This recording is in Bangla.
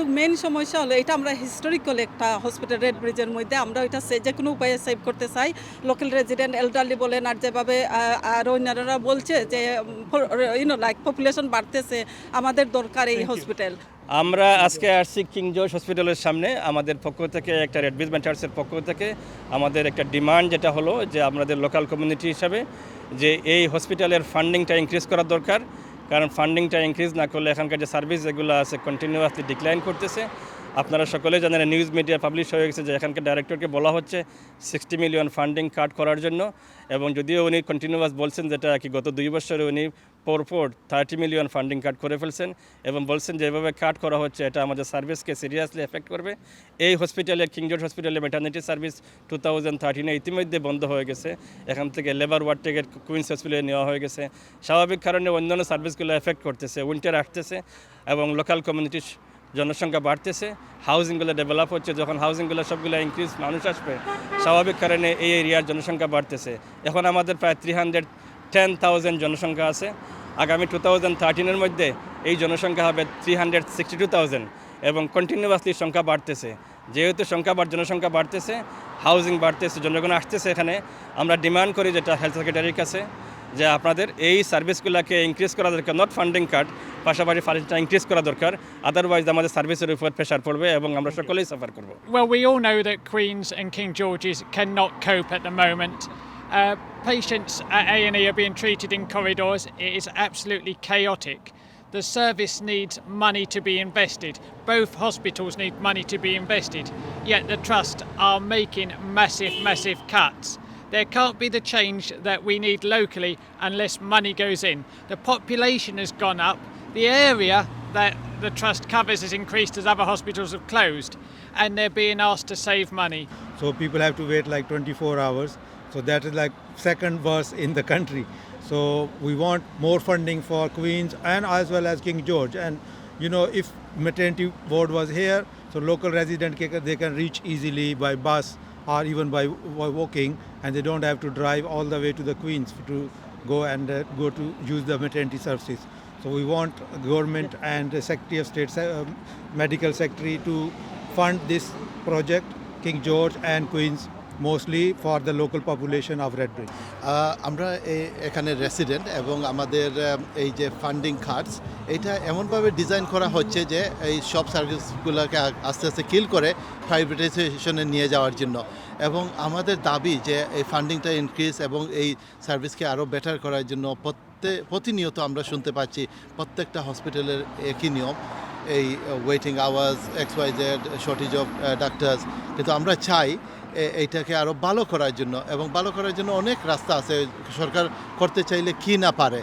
কিন্তু মেন সমস্যা হলো এটা আমরা হিস্টোরিক্যাল একটা হসপিটাল রেড ব্রিজের মধ্যে আমরা ওইটা সে যে কোনো উপায়ে সেভ করতে চাই। লোকাল রেজিডেন্ট এল্ডারলি বলেন আর যেভাবে আর অন্যান্যরা বলছে যে ইউনো লাইক পপুলেশন বাড়তেছে আমাদের দরকার এই হসপিটাল আমরা আজকে আসছি কিং জর্জ হসপিটালের সামনে আমাদের পক্ষ থেকে একটা রেড ব্রিজ মেন্টার্সের পক্ষ থেকে আমাদের একটা ডিমান্ড যেটা হলো যে আমাদের লোকাল কমিউনিটি হিসাবে যে এই হসপিটালের ফান্ডিংটা ইনক্রিজ করা দরকার। কারণ ফান্ডিংটা ইনক্রিজ না করলে এখানকার যে সার্ভিস যেগুলো আছে কন্টিনিউয়াসলি ডিক্লাইন করতেছে। আপনারা সকলে জানেন নিউজ মিডিয়া পাবলিশ হয়ে গেছে যে এখানকার ডাইরেক্টরকে বলা হচ্ছে সিক্সটি মিলিয়ন ফান্ডিং কাট করার জন্য। এবং যদিও উনি কন্টিনিউয়াস বলছেন যেটা কি গত দুই বছরে উনি পরপর থার্টি মিলিয়ন ফান্ডিং কাট করে ফেলছেন এবং বলছেন যে এভাবে কাট করা হচ্ছে, এটা আমাদের সার্ভিসকে সিরিয়াসলি এফেক্ট করবে। এই হসপিটালে কিং হসপিটালে মেটার্নিটি সার্ভিস টু থাউজেন্ড থার্টিনে ইতিমধ্যে বন্ধ হয়ে গেছে। এখান থেকে লেবার ওয়ার্ড থেকে কুইন্স হসপিটালে নেওয়া হয়ে গেছে। স্বাভাবিক কারণে অন্যান্য সার্ভিসগুলো এফেক্ট করতেছে উইন্টার আসতেছে এবং লোকাল কমিউনিটির জনসংখ্যা বাড়তেছে হাউজিংগুলো ডেভেলপ হচ্ছে, যখন হাউজিংগুলো সবগুলো ইনক্রিজ মানুষ আসবে, স্বাভাবিক কারণে এই এরিয়ার জনসংখ্যা বাড়তেছে। এখন আমাদের প্রায় থ্রি হান্ড্রেড টেন থাউজেন্ড জনসংখ্যা আছে। আগামী টু থাউজেন্ড থার্টিনের মধ্যে এই জনসংখ্যা হবে three hundred sixty two thousand এবং কন্টিনিউয়াসলি সংখ্যা বাড়তেছে। যেহেতু সংখ্যা বাড়, জনসংখ্যা বাড়তেছে হাউজিং বাড়তেছে, জনগণ আসতেছে এখানে, আমরা ডিমান্ড করি যেটা হেলথ সেক্রেটারির কাছে। যে আপনাদের এই সার্ভিসগুলোকে ইনক্রিজ করা দরকার নট ফান্ডিং কার্ড পাশাপাশি ফান্ডিংটা ইনক্রিজ করা দরকার আদারওয়াইজ আমাদের সার্ভিসের উপর প্রেশার পড়বে এবং আমরা সকলেই সাফার করবো Well, we all know that Queen's and King George's cannot cope at the moment. Uh, patients at A&E are being treated in corridors. It is absolutely chaotic. The service needs money to be invested. Both hospitals need money to be invested. Yet the trust are making massive, massive cuts. There can't be the change that we need locally unless money goes in. The population has gone up. The area that the trust covers has increased as other hospitals have closed, and they're being asked to save money. so people have to wait like 24 hours so that is like second worst in the country so we want more funding for queens and as well as king george and you know if maternity ward was here so local resident they can reach easily by bus or even by, by walking and they don't have to drive all the way to the queens to go and uh, go to use the maternity services. So we want government and the secretary of state uh, medical secretary to fund this project King George and Queens mostly for the local population of Bridge. Ah, আমরা এখানে রেসিডেন্ট এবং আমাদের এই যে ফান্ডিং কার্ডস এটা এমনভাবে ডিজাইন করা হচ্ছে যে এই সব সার্ভিসগুলোকে আস্তে আস্তে কিল করে প্রাইভেটাইজেশনে নিয়ে যাওয়ার জন্য এবং আমাদের দাবি যে এই ফান্ডিংটা ইনক্রিজ এবং এই সার্ভিসকে আরও বেটার করার জন্য প্রত্যেক প্রতিনিয়ত আমরা শুনতে পাচ্ছি প্রত্যেকটা হসপিটালের একই নিয়ম এই waiting hours X Y Z shortage of doctors কিন্তু আমরা চাই এইটাকে আরও ভালো করার জন্য এবং ভালো করার জন্য অনেক রাস্তা আছে, সরকার করতে চাইলে কি না পারে।